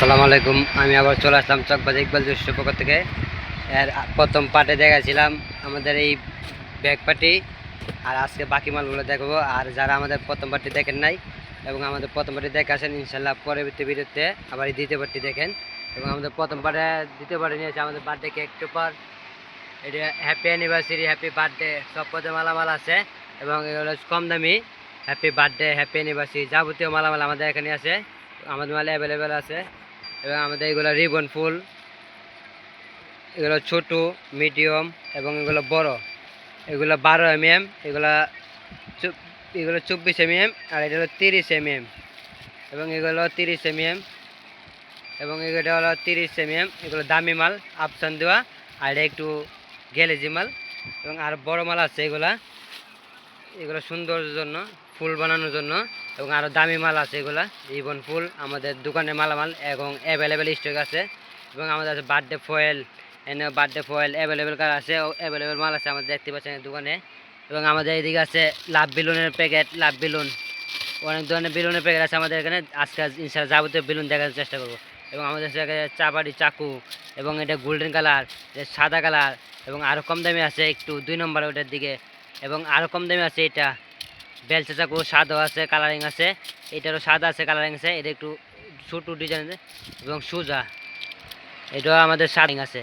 সালাম আলাইকুম। আমি আবার চলে আসলাম চকবাজ ইকবাল জোশের পক্ষ থেকে। এর প্রথম পার্টে দেখাছিলাম আমাদের এই ব্যাগ পার্টি আর আজকে বাকি মালগুলো দেখব। আর যারা আমাদের প্রথম পার্টি দেখেন নাই এবং আমাদের প্রথম পার্টি দেখে আসেন, ইনশাল্লাহ পরবর্তী ভিডিওতে আবার এই দ্বিতীয় পার্টি দেখেন। এবং আমাদের প্রথম পার্টে, দ্বিতীয় পার্টি নিয়েছে আমাদের বার্থডে কেক টুপার এটা হ্যাপি অ্যানিভার্সারি হ্যাপি বার্থডে সব পথে মালামাল আছে এবং এগুলো কম দামি হ্যাপি বার্থডে হ্যাপি অ্যানিভার্সারি যাবতীয় মালামাল আমাদের এখানে আছে। আমাদের মাল অ্যাভেলেবেল আছে। এবং আমাদের এগুলো রিবন ফুল। এগুলো ছোট, মিডিয়াম এবং এগুলো বড়। এগুলো বারো এম এম এগুলো এগুলো চব্বিশ এম এম আর এটা হলো তিরিশ এম এম এবং এগুলো তিরিশ এম এম এবং এগুলো হলো তিরিশ এম এম এগুলো দামি মাল আপসান দেওয়া আর এটা একটু গ্যালেজি মাল। এবং আর বড় মাল আছে এগুলা। এগুলো সুন্দরের জন্য, ফুল বানানোর জন্য। এবং আরও দামি মাল আছে এগুলা। রিবন ফুল, আমাদের দোকানে মালামাল এবং অ্যাভেলেবেল স্টক আছে। এবং আমাদের আছে বার্থডে ফয়েল এনে বার্থডে ফয়েল অ্যাভেলেবেল কার আছে? অ্যাভেলেবেল মাল আছে আমাদের, দেখতে পাচ্ছেন দোকানে। এবং আমাদের এদিকে আছে লাভ বেলুনের প্যাকেট লাভ বেলুন। অনেক ধরনের বেলুনের প্যাকেট আছে আমাদের এখানে। আজকে ইনশাল্লাহ যাবতীয় বেলুন দেখার চেষ্টা করব। এবং আমাদের সেখানে চাপাটি চাকু এবং এটা গোল্ডেন কালার সাদা কালার এবং আরও কম দামে আছে একটু দুই নম্বর ওটার দিকে। এবং আরও কম দামে আছে এটা। বেলচা চাকু সাদা আছে কালারিং আছে। এটারও সাদা আছে কালারিং আছে। এটা একটু ছোটো ডিজাইন এবং সোজা। এটাও আমাদের সারিং আছে।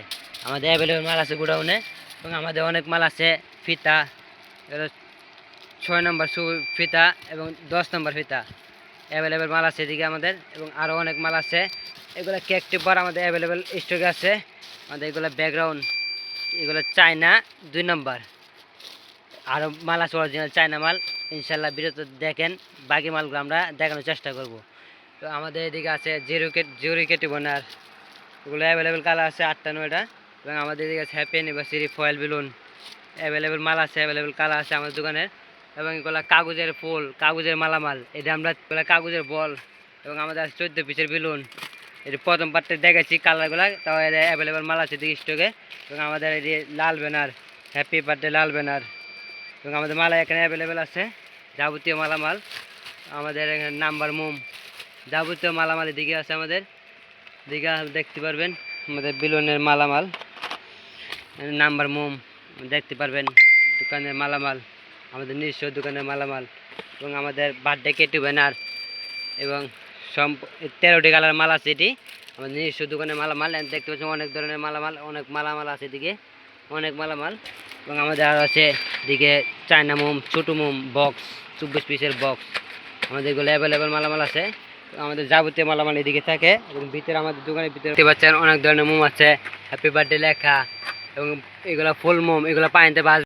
আমাদের অ্যাভেলেবেল মাল আছে গোডাউনে এবং আমাদের অনেক মাল আছে ফিতা। ছয় নম্বর সু ফিতা এবং দশ নম্বর ফিতা। অ্যাভেলেবেল মাল আছে এদিকে আমাদের এবং আরও অনেক মাল আছে। এগুলো কেক টিপার আমাদের অ্যাভেলেবেল স্টকে আছে। আমাদের এগুলো ব্যাকগ্রাউন্ড এগুলো চায়না দুই নম্বর। আরও মাল আছে অরিজিনাল চায়না মাল। ইনশাল্লাহ বিরত দেখেন, বাকি মালগুলো আমরা দেখানোর চেষ্টা করব। তো আমাদের এদিকে আছে জিরো কেট জিরো কেটি বোনার এগুলো অ্যাভেলেবেল কালার আছে আটটা নয়টা এবং আমাদের এদিকে আছে happy anniversary foil balloon available মাল আছে অ্যাভেলেবেল কালার আছে আমাদের দোকানের এবং এগুলো কাগজের ফুল, কাগজের মালামাল। এটা আমরা এগুলো কাগজের বল। এবং আমাদের আছে চোদ্দ পিসের বেলুন এটা প্রথম পার্টে দেখেছি কালারগুলো তাও এটা অ্যাভেলেবেল মাল আছে দিকে স্টকে এবং আমাদের এটি লাল ব্যানার হ্যাপি বার্থডে লাল ব্যানার এবং আমাদের মালা এখানে অ্যাভেলেবেল আছে। যাবতীয় মালামাল। আমাদের এখানে নাম্বার মোম। যাবতীয় মালামাল এদিকে আছে আমাদের। দিকে দেখতে পারবেন। আমাদের বিলনের মালামাল। নাম্বার মোম দেখতে পারবেন। দোকানের মালামাল। আমাদের নিজস্ব দোকানের মালামাল। এবং আমাদের বার্থডে কেটু ব্যানার এবং সম তেরোটি কালার মাল আছে এটি। আমাদের নিজস্ব দোকানের মালামাল। দেখতে পাচ্ছি অনেক ধরনের মালামাল অনেক মালামাল আছে এদিকে। অনেক মালামাল। এবং আমাদের আরও আছে এদিকে চায়না মোম, ছোটো মোম বক্স চব্বিশ পিসের বক্স আমাদের এগুলো অ্যাভেলেবেল মালামাল আছে। আমাদের যাবতীয় মালামাল এদিকে থাকে। এবং ভিতরে আমাদের দোকানের ভিতরে দেখতে পাচ্ছেন অনেক ধরনের মোম আছে। হ্যাপি বার্থডে লেখা। এবং এগুলো ফুল মোম, এগুলো পানিতে বাজ